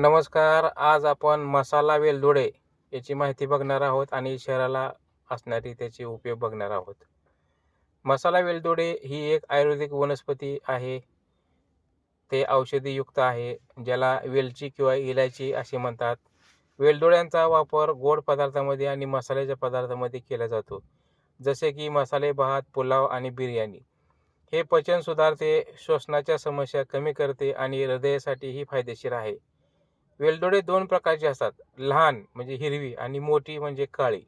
नमस्कार आज आपण मसाला वेलदोडे याची माहिती बघणार आहोत आणि शहराला असणारी त्याचे उपयोग बघणार आहोत. मसाला वेलदोडे ही एक आयुर्वेदिक वनस्पती आहे. ते औषधीयुक्त आहे ज्याला वेलची किंवा इलायची असे म्हणतात. वेलदोड्यांचा वापर गोड पदार्थामध्ये आणि मसाल्याच्या पदार्थामध्ये केला जातो. जसे की मसाले भात पुलाव आणि बिर्याणी. हे पचन सुधारते श्वसनाच्या समस्या कमी करते आणि हृदयासाठीही फायदेशीर आहे. वेलदोडे दोन प्रकारचे असतात. लहान म्हणजे हिरवी आणि मोठी म्हणजे काळी.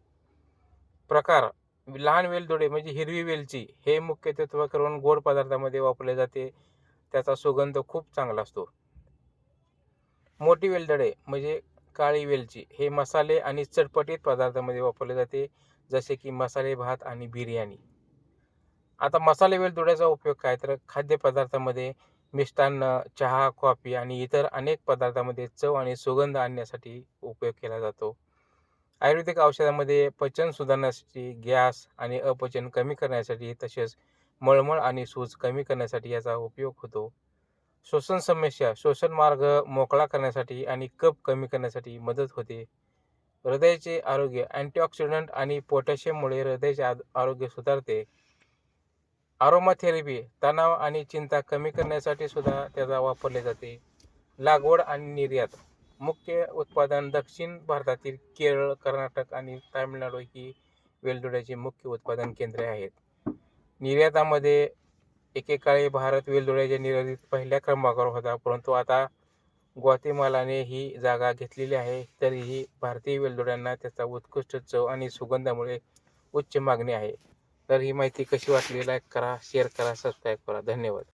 प्रकार लहान वेलदोडे म्हणजे हिरवी वेलची. हे मुख्यत्वे करून गोड पदार्थामध्ये वापरले जाते. त्याचा सुगंध खूप चांगला असतो. मोठी वेलदोडे म्हणजे काळी वेलची. हे मसाले आणि चटपटीत पदार्थामध्ये वापरले जाते जसे की मसाले भात आणि बिर्याणी. आता मसाले वेलदोड्याचा उपयोग काय? तर खाद्यपदार्थामध्ये मिष्टान्न चहा कॉफी आणि इतर अनेक पदार्थामध्ये चव आणि सुगंध आणण्यासाठी उपयोग केला जातो. आयुर्वेदिक औषधामध्ये पचन सुधारण्यासाठी गॅस आणि अपचन कमी करण्यासाठी तसेच मळमळ आणि सूज कमी करण्यासाठी याचा उपयोग होतो. श्वसन समस्या श्वसन मार्ग मोकळा करण्यासाठी आणि कप कमी करण्यासाठी मदत होते. हृदयाचे आरोग्य अँटीऑक्सिडंट आणि पोटॅशियममुळे हृदयाचे आरोग्य सुधारते. आरोमाथेरपी तणाव आणि चिंता कमी करण्यासाठी सुद्धा त्याचा वापरले जाते. लागवड आणि निर्यात. मुख्य उत्पादन दक्षिण भारतातील केरळ कर्नाटक आणि तामिळनाडू ही वेलदोड्याची मुख्य उत्पादन केंद्रे आहेत. निर्यातामध्ये एकेकाळी भारत वेलदोड्याच्या निर्यातीत पहिल्या क्रमांकावर होता परंतु आता ग्वातेमालाने ही जागा घेतलेली आहे. तरीही भारतीय वेलदोड्यांना त्याचा उत्कृष्ट चव आणि सुगंधामुळे उच्च मागणी आहे. तर ही माहिती कशी वाटली? लाईक करा शेअर करा सबस्क्राईब करा. धन्यवाद.